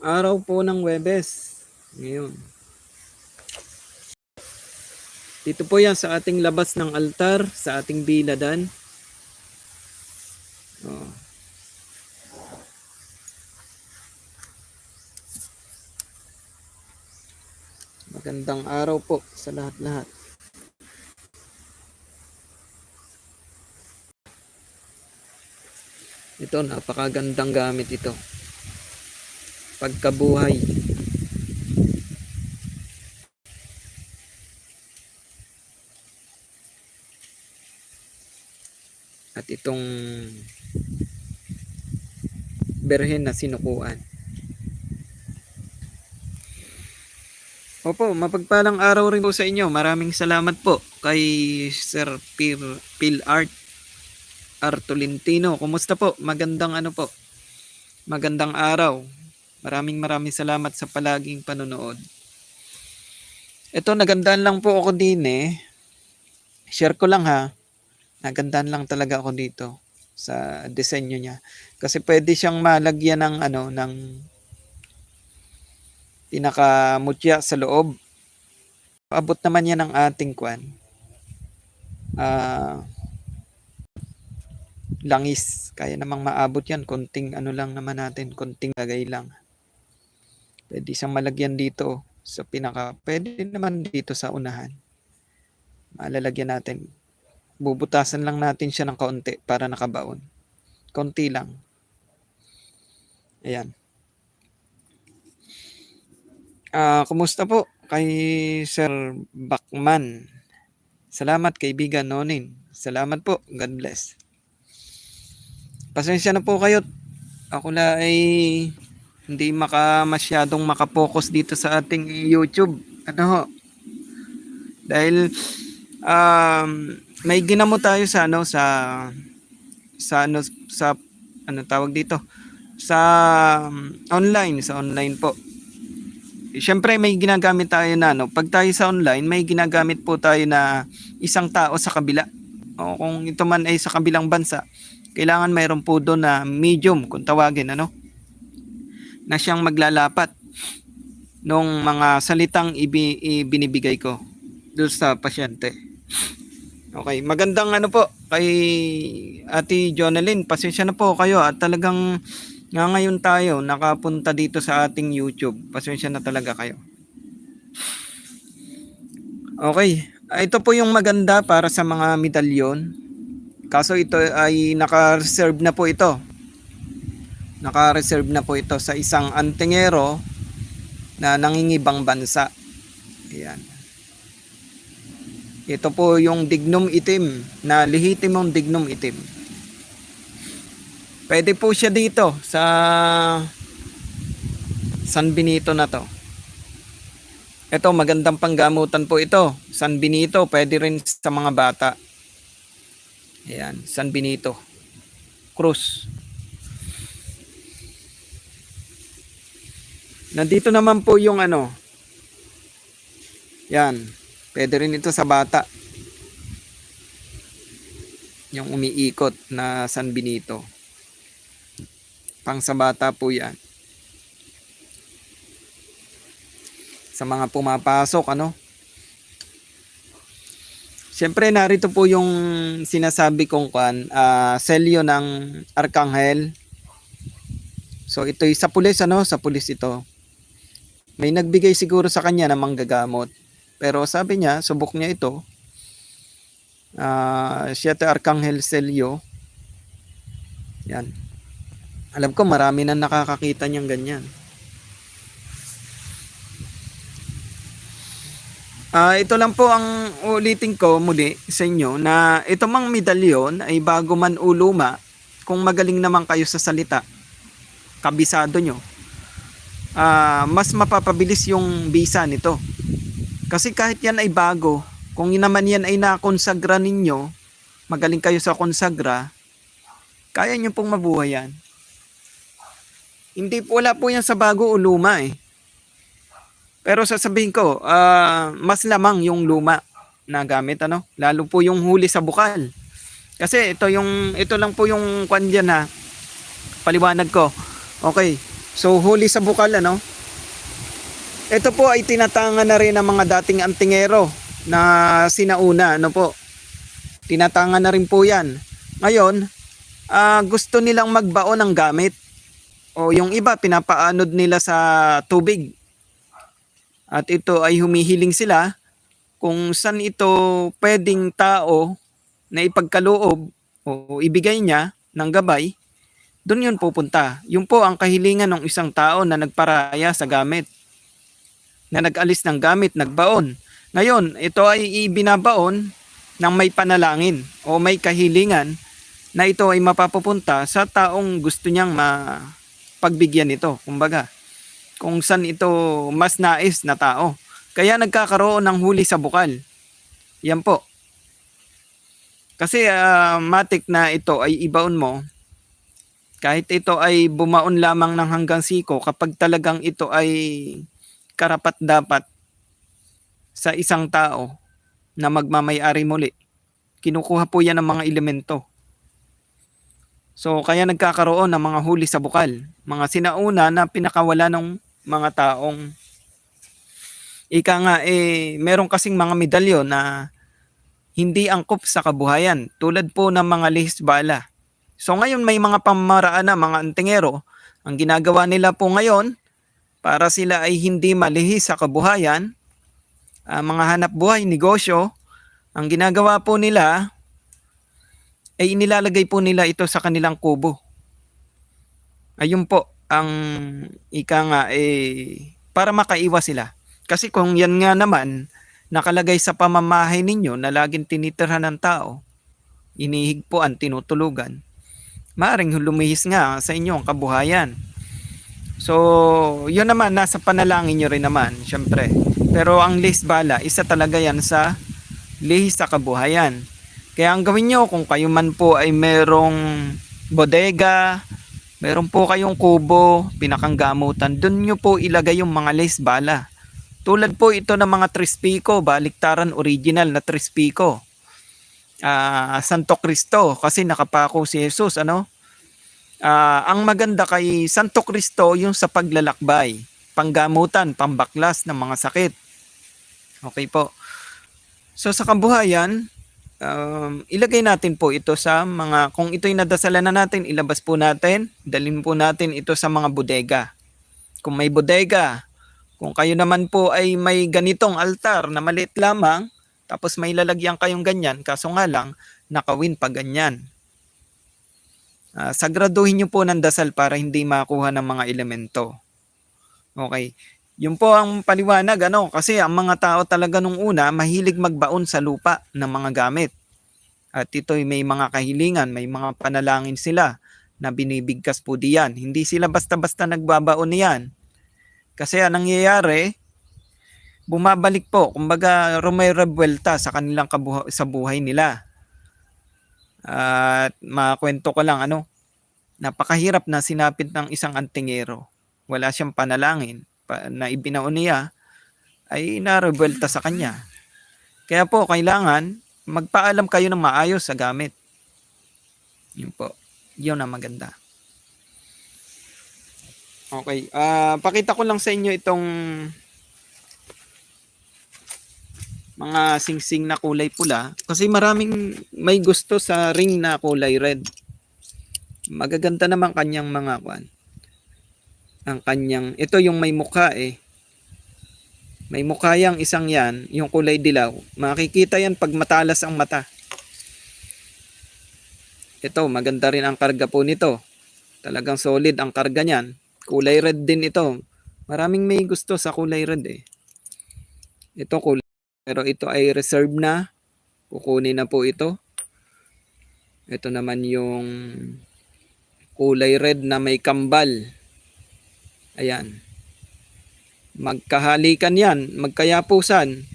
araw po ng Webes. Ngayon. Dito po yan sa ating labas ng altar, sa ating biladan. Oh. Magandang araw po sa lahat-lahat. Ito, napakagandang gamit ito. Pagkabuhay. At itong berhen na sinukuan. Opo, mapagpalang araw rin po sa inyo. Maraming salamat po kay Sir Pil, Pil Art Artolintino. Kumusta po? Magandang ano po? Magandang araw. Maraming maraming salamat sa palaging panonood. Ito, nagandaan lang po ako din eh. Share ko lang ha. Nagandaan lang talaga ako dito sa disenyo niya. Kasi pwede siyang malagyan ng ano, ng pinakamutya sa loob. Abot naman yan ng ating kwan. Ah, langis. Kaya namang maabot yan. Konting ano lang naman natin. Konting lagay lang. Pwede siyang malagyan dito sa pinaka. Pwede naman dito sa unahan. Malalagyan natin. Bubutasan lang natin siya ng kaunti para nakabaon. Konti lang. Ayan. Ah, kumusta po kay Sir Bakman? Salamat kaibigan Nonin. Salamat po. God bless. Pasensya na po kayo. Ako na ay hindi maka masyadong makapokus dito sa ating YouTube. Ano? Dahil um, may ginamo tayo sa ano sa sa ano sa ano tawag dito sa um, online sa online po. Siyempre may ginagamit tayo na no. Pag tayo sa online, may ginagamit po tayo na isang tao sa kabila. O kung ito man ay sa kabilang bansa, kailangan mayroon po doon na medium kung tawagin ano na siyang maglalapat nung mga salitang ibi, ibinibigay ko doon sa pasyente. Okay, magandang ano po kay Ate Jonalyn, pasensya na po kayo at talagang nga ngayon tayo nakapunta dito sa ating YouTube. Pasensya na talaga kayo. Okay, ito po yung maganda para sa mga medalyon. Kaso ito ay naka-reserve na po ito. Naka-reserve na po ito sa isang antingero na nangingibang bansa. Ayan. Ito po yung dignum itim na lihitimong dignum itim. Pwede po siya dito sa San Benito na to. Ito magandang panggamutan po ito. San Benito, pwede rin sa mga bata. Ayan, San Benito. Cruz. Nandito naman po yung ano. Yan. Pwede rin ito sa bata. Yung umiikot na San Benito. Pang sa bata po yan. Sa mga pumapasok, ano? Siyempre, narito po yung sinasabi kong kwan, ah, selyo ng Arkanghel. So, ito'y sa pulis, ano? Sa pulis ito. May nagbigay siguro sa kanya na manggagamot. Pero sabi niya, subok niya ito. Ah, siya to Arkanghel Selyo. Yan. Alam ko marami na nakakakita niyang ganyan. Ah, ito lang po ang ulitin ko muli sa inyo na ito mang medalyon ay bago man uluma, kung magaling naman kayo sa salita, kabisado nyo, ah, mas mapapabilis yung visa nito. Kasi kahit yan ay bago, kung naman yan ay nakonsagra ninyo, magaling kayo sa konsagra, kaya nyo pong mabuhay yan. Hindi po wala po yan sa bago o luma eh. Pero sasabihin ko, ah, mas lamang yung luma na gamit ano, lalo po yung huli sa bukal. Kasi ito yung ito lang po yung kwan dyan ha. Paliwanag ko. Okay. So huli sa bukal ano. Ito po ay tinatangan na rin ng mga dating antingero na sinauna ano po. Tinatangan na rin po 'yan. Ngayon, ah, gusto nilang magbaon ng gamit. O yung iba pinapaanod nila sa tubig. At ito ay humihiling sila kung saan ito pwedeng tao na ipagkaloob o ibigay niya ng gabay, doon yun pupunta. Yun po ang kahilingan ng isang tao na nagparaya sa gamit. Na nag-alis ng gamit, nagbaon. Ngayon, ito ay ibinabaon ng may panalangin o may kahilingan na ito ay mapapupunta sa taong gusto niyang mapagbigyan ito. Kumbaga, kung saan ito mas nais na tao. Kaya nagkakaroon ng huli sa bukal. Yan po. Kasi ah, matik na ito ay ibaon mo, kahit ito ay bumaon lamang ng hanggang siko, kapag talagang ito ay karapat dapat sa isang tao na magmamayari muli, kinukuha po yan ng mga elemento. So kaya nagkakaroon ng mga huli sa bukal, mga sinauna na pinakawala ng mga taong ika nga eh meron kasing mga medalyo na hindi angkop sa kabuhayan tulad po ng mga lihis bala. So ngayon may mga pamaraan na mga antingero, ang ginagawa nila po ngayon para sila ay hindi malihis sa kabuhayan, ah, mga hanap buhay, negosyo, ang ginagawa po nila ay inilalagay po nila ito sa kanilang kubo. Ayun po ang ika nga eh para makaiwas sila. Kasi kung yan nga naman nakalagay sa pamamahay ninyo na laging tinitirhan ng tao, inihigpuan, tinutulugan, maaring lumihis nga sa inyo ang kabuhayan. So, yun naman, nasa panalangin nyo rin naman, syempre. Pero ang list bala, isa talaga yan sa lihis sa kabuhayan. Kaya ang gawin nyo, kung kayo man po ay merong bodega, meron po kayong kubo, pinakanggamutan, dun nyo po ilagay yung mga list bala. Tulad po ito ng mga Trispico, baliktaran original na Trispico. Ah, Santo Cristo kasi nakapako si Jesus, ano? Ah, ang maganda kay Santo Cristo yung sa paglalakbay, panggamutan, pambaklas ng mga sakit. Okay po. So sa kabuhayan, um, ilagay natin po ito sa mga, kung ito'y nadasalan na natin, ilabas po natin, dalhin po natin ito sa mga bodega. Kung may bodega, kung kayo naman po ay may ganitong altar na maliit lamang, tapos may lalagyan kayong ganyan, kaso nga lang, nakawin pa ganyan. Ah, sagraduhin nyo po ng dasal para hindi makuha ng mga elemento. Okay. Yun po ang paliwanag, ano, kasi ang mga tao talaga nung una, mahilig magbaon sa lupa ng mga gamit. At ito'y may mga kahilingan, may mga panalangin sila na binibigkas po diyan. Hindi sila basta-basta nagbabaon niyan. Kasi ang nangyayari, bumabalik po, kumbaga may rebuelta sa kanilang kabuha- sa buhay nila. At makakwento ko lang ano, napakahirap na sinapit ng isang antingero. Wala siyang panalangin pa, na ibinaon niya ay narebuelta sa kanya. Kaya po kailangan magpaalam kayo ng maayos sa gamit. Yun po. Yun ang maganda. Okay. ah pakita ko lang sa inyo itong mga singsing na kulay pula kasi maraming may gusto sa ring na kulay red. Magaganda naman kanyang mga kwan. Ang kanyang ito yung may mukha eh. May mukha yang isang yan, yung kulay dilaw. Makikita yan pag matalas ang mata. Ito, maganda rin ang karga po nito. Talagang solid ang karga niyan. Kulay red din ito. Maraming may gusto sa kulay red eh. Ito kulay pero ito ay reserve na. Kukunin na po ito. Ito naman yung kulay red na may kambal. Ayan. Magkahalikan yan. Magkayapusan.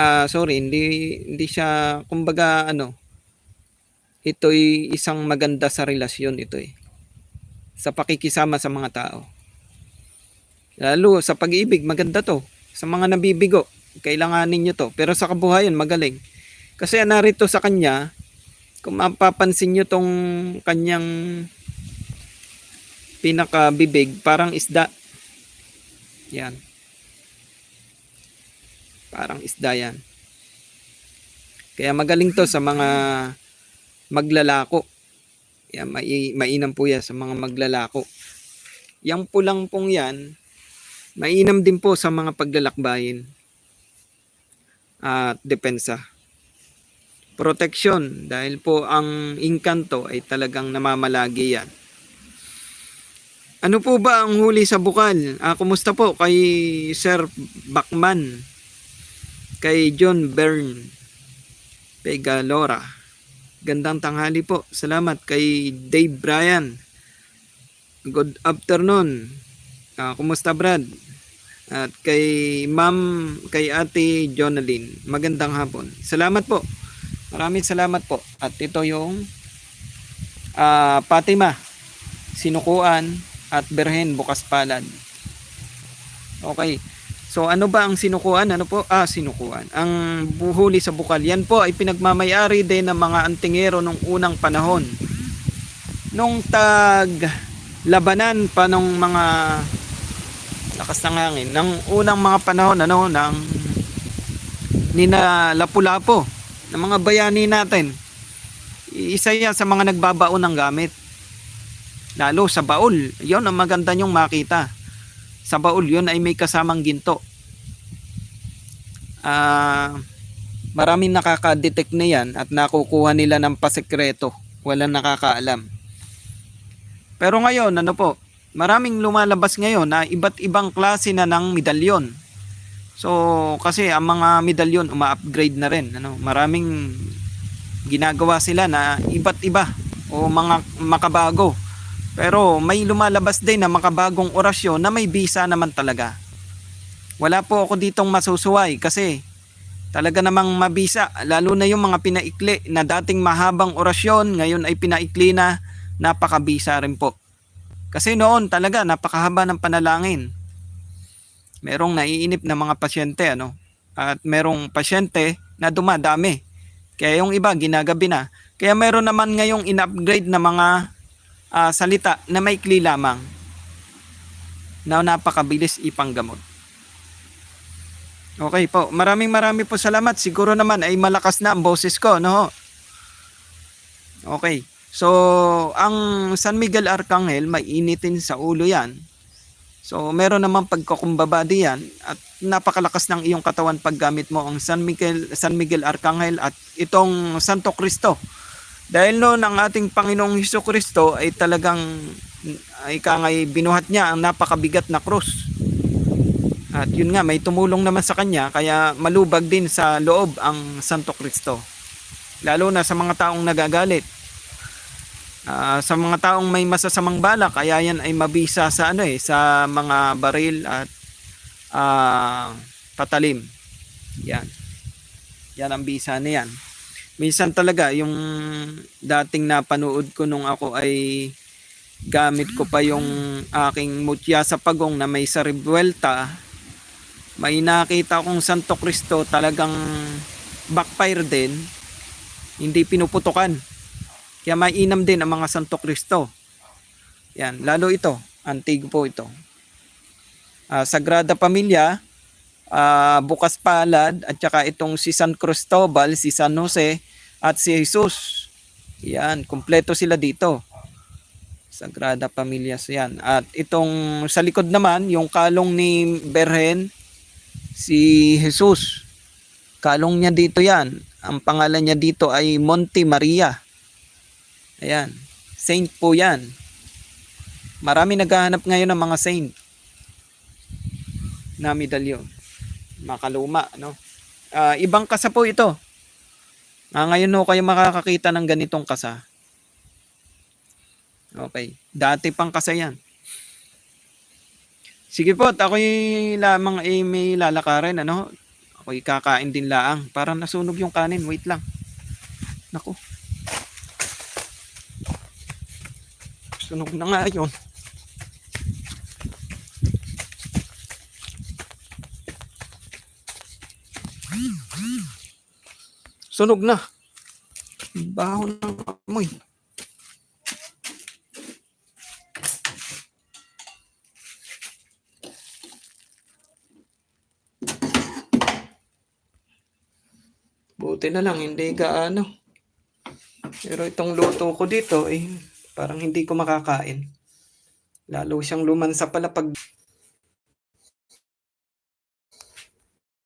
Ah, sorry, hindi hindi siya kumbaga ano. Ito'y isang maganda sa relasyon ito eh. Sa pakikisama sa mga tao. Lalo sa pag-ibig, maganda to. Sa mga nabibigo, kailanganin nyo to. Pero sa kabuhayan, magaling. Kasi narito sa kanya, kung mapapansin nyo tong kanyang pinakabibig parang isda. Yan. Parang isda yan. Kaya magaling to sa mga maglalako. Yan, mai, mainam po yan sa mga maglalako. Yang pulang pong yan, mainam din po sa mga paglalakbayin at depensa. Protection dahil po ang inkanto ay talagang namamalagi yan. Ano po ba ang huli sa bukal? Ah, kumusta po kay Sir Bachman? Kay John Byrne? Pegalora. Gandang tanghali po. Salamat kay Dave Bryan. Good afternoon. Ah, kumusta Brad? At kay Ma'am, kay Ate Jonalyn. Magandang hapon. Salamat po. Maraming salamat po. At ito yung ah, Fatima, Sinukuan, at Berhen Bukas Palad. Okay. So ano ba ang sinukuan? Ano po? Ah, sinukuan. Ang buhuli sa bukal. Yan po ay pinagmamayari din ng mga antingero nung unang panahon. Nung tag labanan pa nung mga lakas ng hangin. Ng unang mga panahon ano ng nina Lapu-Lapu ng mga bayani natin. Isa yan sa mga nagbabaon ng gamit. Lalo sa baul. Yon ang maganda nyong makita. Sa baul yon ay may kasamang ginto. Ah, maraming nakaka-detect na yan at nakukuha nila ng pasekreto. Walang nakakaalam. Pero ngayon, ano po, maraming lumalabas ngayon na iba't ibang klase na ng medalyon. So, kasi ang mga medalyon uma-upgrade na rin. Ano, maraming ginagawa sila na iba't iba o mga makabago. Pero may lumalabas din na makabagong orasyon na may bisa naman talaga. Wala po ako ditong masusuway kasi talaga namang mabisa. Lalo na yung mga pinaikli na dating mahabang orasyon, ngayon ay pinaikli na napakabisa rin po. Kasi noon talaga napakahaba ng panalangin. Merong naiinip na mga pasyente ano at merong pasyente na dumadami. Kaya yung iba ginagabi na. Kaya meron naman ngayong in-upgrade na mga ah, salita na maikli lamang na napakabilis ipanggamot. Okay po. Maraming marami po salamat. Siguro naman ay malakas na ang boses ko, no? Okay. So, ang San Miguel Arcangel, mainitin sa ulo yan. So, meron naman pagkukumbaba diyan at napakalakas ng iyong katawan paggamit mo ang San Miguel, San Miguel Arcangel at itong Santo Cristo. Dahil noon ang ating Panginoong Hesus Kristo ay talagang ay kangay binuhat niya ang napakabigat na krus. At yun nga, may tumulong naman sa kanya kaya malubag din sa loob ang Santo Kristo. Lalo na sa mga taong nagagalit. Ah, sa mga taong may masasamang balak, kaya yan ay mabisa sa ano eh, sa mga baril at ah, patalim. Yan. Yan ang bisa na yan. Minsan talaga yung dating napanood ko nung ako ay gamit ko pa yung aking mutya sa pagong na may saribuelta may nakita kong Santo Cristo talagang backfire din hindi pinuputukan kaya mainam din ang mga Santo Cristo yan lalo ito antigo po ito Ah, Sagrada Pamilya ah, Bukas Palad at saka itong si San Cristobal si San Jose at si Jesus yan kumpleto sila dito Sagrada Pamilias yan. At itong sa likod naman, yung kalong ni Berhen, si Jesus. Kalong niya dito yan. Ang pangalan niya dito ay Monte Maria. Ayan. Saint po yan. Marami naghahanap ngayon ng mga saint na medalyon. Makaluma, no? Ah, ibang kasa po ito. Ah, ngayon ho kayo makakakita ng ganitong kasa. Okay. Dati pang kasa yan. Sige po, ako'y lamang ay may lalakarin, ano? Ako'y kakain din laang. Parang nasunog yung kanin. Wait lang. Nako. Sunog na nga yun. Sunog na. Baho ng amoy. Buti na lang, hindi gaano. Pero itong luto ko dito, eh, parang hindi ko makakain. Lalo siyang lumansa pala pag